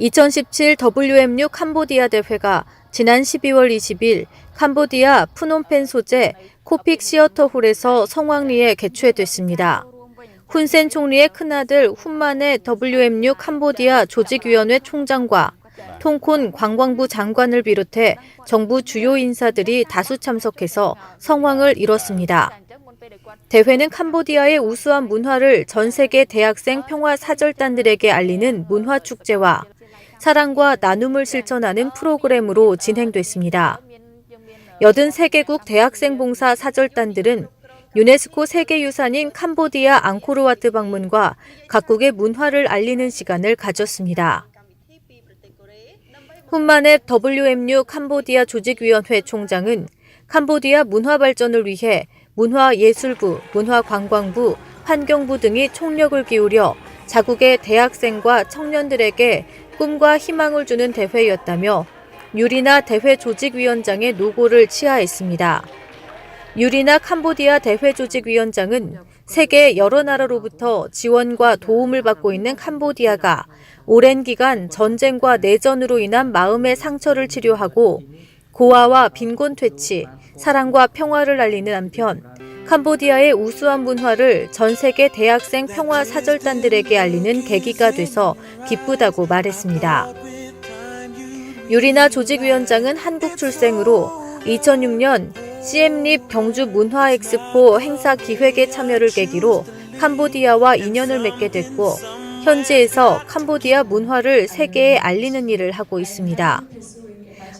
2017 WMU 캄보디아 대회가 지난 12월 20일 캄보디아 푸놈펜 소재 코픽 시어터홀에서 성황리에 개최됐습니다. 훈센 총리의 큰아들 훈만의 WMU 캄보디아 조직위원회 총장과 통콘 관광부 장관을 비롯해 정부 주요 인사들이 다수 참석해서 성황을 이뤘습니다. 대회는 캄보디아의 우수한 문화를 전 세계 대학생 평화 사절단들에게 알리는 문화 축제와 사랑과 나눔을 실천하는 프로그램으로 진행됐습니다. 83개국 대학생 봉사 사절단들은 유네스코 세계유산인 캄보디아 앙코르와트 방문과 각국의 문화를 알리는 시간을 가졌습니다. 훈만의 WMU 캄보디아 조직위원회 총장은 캄보디아 문화 발전을 위해 문화예술부, 문화관광부, 환경부 등이 총력을 기울여 자국의 대학생과 청년들에게 꿈과 희망을 주는 대회였다며 유리나 대회 조직위원장의 노고를 치하했습니다. 유리나 캄보디아 대회 조직위원장은 세계 여러 나라로부터 지원과 도움을 받고 있는 캄보디아가 오랜 기간 전쟁과 내전으로 인한 마음의 상처를 치료하고 고아와 빈곤 퇴치, 사랑과 평화를 알리는 한편 캄보디아의 우수한 문화를 전 세계 대학생 평화 사절단들에게 알리는 계기가 돼서 기쁘다고 말했습니다. 유리나 조직위원장은 한국 출생으로 2006년 CM립 경주 문화 엑스포 행사 기획에 참여를 계기로 캄보디아와 인연을 맺게 됐고 현지에서 캄보디아 문화를 세계에 알리는 일을 하고 있습니다.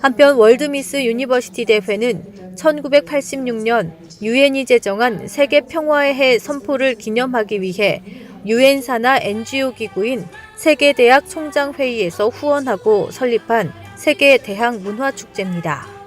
한편 월드미스 유니버시티 대회는 1986년 유엔이 제정한 세계 평화의 해 선포를 기념하기 위해 유엔 산하 NGO 기구인 세계 대학 총장 회의에서 후원하고 설립한 세계 대학 문화 축제입니다.